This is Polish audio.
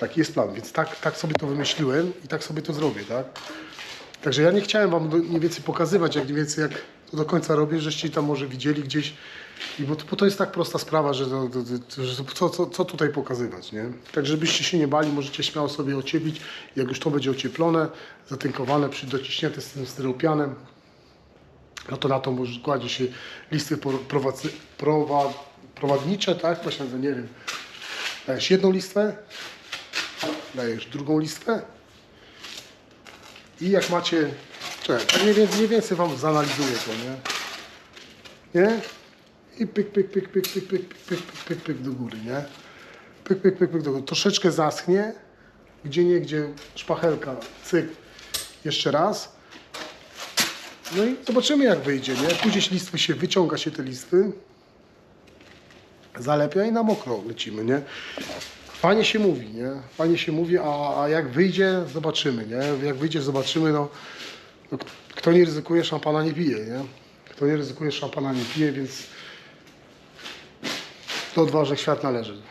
Taki jest plan, więc tak, tak sobie to wymyśliłem i tak sobie to zrobię, tak? Także ja nie chciałem wam mniej więcej pokazywać, jak mniej więcej jak to do końca robię, żeście tam może widzieli gdzieś. I bo, to- bo to jest tak prosta sprawa, że, to, to, że co, co, co tutaj pokazywać, nie? Tak, żebyście się nie bali, możecie śmiało sobie ocieplić. Jak już to będzie ocieplone, zatynkowane, dociśnięte z tym styropianem, no to na to może kładzie się listy prowadzy, prowa, prowadnicze, tak? Właśnie nie wiem. Dajesz jedną listwę, dajesz drugą listwę i jak macie, czekaj, tak mniej więcej, więcej wam zanalizuję to, nie? Nie? I pyk, pyk, pyk, pyk, pyk, pyk, pyk, pyk, pyk, pyk, pyk do góry, nie? Pyk, pyk, pyk, pyk do góry. Troszeczkę zaschnie, gdzie nie, gdzie szpachelka, cyk, jeszcze raz. No i zobaczymy jak wyjdzie, nie? Później listwy się, wyciąga się te listwy, zalepia i na mokro lecimy, nie? Fajnie się mówi, nie? Fajnie się mówi, a, a jak wyjdzie, zobaczymy, nie? Jak wyjdzie, zobaczymy, no, no kto nie ryzykuje, szampana nie pije, nie? Kto nie ryzykuje, szampana nie pije, więc do odważnych świat należy.